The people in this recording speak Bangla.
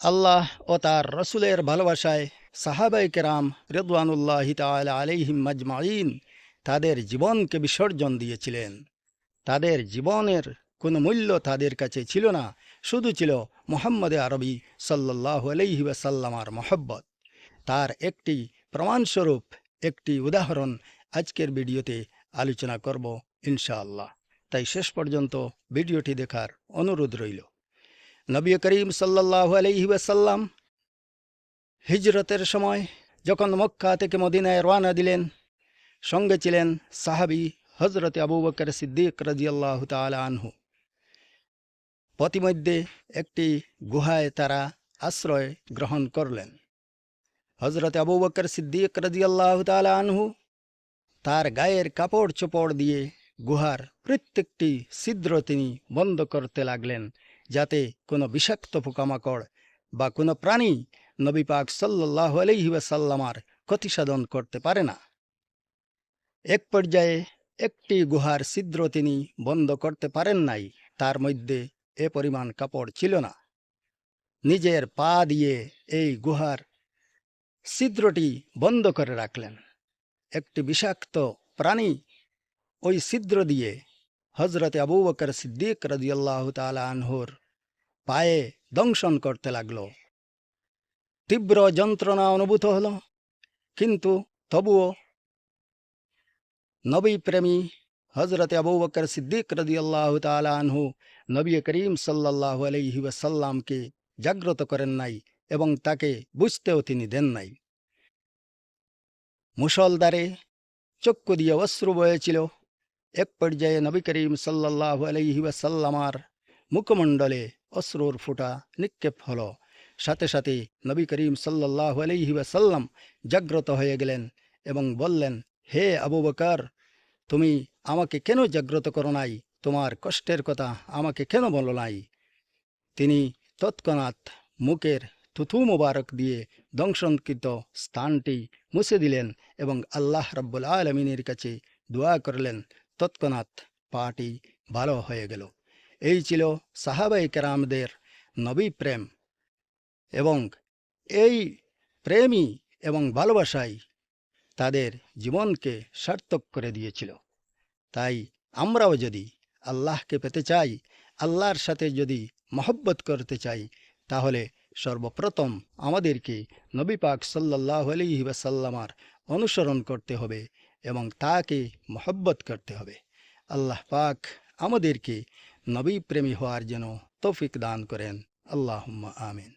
আল্লাহ ও তার রসুলের ভালোবাসায় সাহাবাই কেরাম রেদওয়ানুল্লাহ তালা আলিহিম মাজমাইন তাদের জীবনকে বিসর্জন দিয়েছিলেন। তাদের জীবনের কোনো মূল্য তাদের কাছে ছিল না, শুধু ছিল মোহাম্মদে আরবি সাল্লাহ আলহি ওয়াসাল্লামার মহব্বত। তার একটি প্রমাণস্বরূপ, একটি উদাহরণ আজকের ভিডিওতে আলোচনা করব ইনশাআল্লাহ। তাই শেষ পর্যন্ত ভিডিওটি দেখার অনুরোধ রইল। নবী করিম সাল্লাহ আলহি ওয়াসাল্লাম হিজরতের সময় যখন মক্কা থেকে মদিনায় রওনা দিলেন, সঙ্গে ছিলেন সাহাবি হজরত আবু বকর সিদ্দিক রাজিয়াল্লাহ তালা আনহু। পথিমধ্যে একটি গুহায় তারা আশ্রয় গ্রহণ করলেন। হজরত আবু বকর সিদ্দিক রাজিয়াল্লাহ তালা আনহু তার গায়ের কাপড় চোপড় দিয়ে গুহার প্রত্যেকটি ছিদ্র তিনি বন্ধ করতে লাগলেন। যাতে কোনো বিষাক্ত পোকামাকড় বা কোনো প্রাণী নবী পাক সাল্লাহ আলহিবাসাল্লামার ক্ষতিসাধন করতে পারে না। এক পর্যায়ে একটি গুহার ছিদ্র তিনি বন্ধ করতে পারেন নাই, তার মধ্যে এ পরিমাণ কাপড় ছিল না। নিজের পা দিয়ে এই গুহার ছিদ্রটি বন্ধ করে রাখলেন। একটি বিষাক্ত প্রাণী ওই ছিদ্র দিয়ে হজরতে আবু বকর সিদ্দিক রাজিয়াল্লাহ তালা আনহুর পায়ে দংশন করতে লাগল। তীব্র যন্ত্রণা অনুভূত হল, কিন্তু তবুও নবী প্রেমী হজরত আবু বকর সিদ্দিক রদিয়াল্লাহ তালা আনহু নবী করিম সাল্লাহ আলহি ওয়াসাল্লামকে জাগ্রত করেন নাই এবং তাকে বুঝতেও তিনি দেন নাই। মুসলদারে চক্ষু দিয়ে অশ্রু বয়েছিল। এক পর্যায়ে নবী করিম সাল্লাহ আলহি ওয়াসাল্লামার মুখমণ্ডলে অশ্রুর ফুটা নিক্ষেপ হল। সাথে সাথে নবী করিম সাল্লাহ আলহি ওয়াসাল্লাম জাগ্রত হয়ে গেলেন এবং বললেন, হে আবু বকার, তুমি আমাকে কেন জাগ্রত করো নাই? তোমার কষ্টের কথা আমাকে কেন বলো নাই? তিনি তৎক্ষণাৎ মুখের থুথু মোবারক দিয়ে দংশনকৃত স্থানটি মুছে দিলেন এবং আল্লাহ রব্বুল আলমিনের কাছে দোয়া করলেন। তৎক্ষণাৎ পাটি ভালো হয়ে গেল। এই ছিল সাহাবাই কেরামদের নবী প্রেম এবং এই প্রেমই এবং ভালোবাসাই তাদের জীবনকে সার্থক করে দিয়েছিল। তাই আমরাও যদি আল্লাহকে পেতে চাই, আল্লাহর সাথে যদি মহব্বত করতে চাই, তাহলে সর্বপ্রথম আমাদেরকে নবী পাক সাল্লাহ আলহি ওয়াসাল্লামার অনুসরণ করতে হবে এবং তাকে মহব্বত করতে হবে। আল্লাহ পাক আমাদেরকে নবী প্রেমী হওয়ার যেন তৌফিক দান করেন। আল্লাহ আমিন।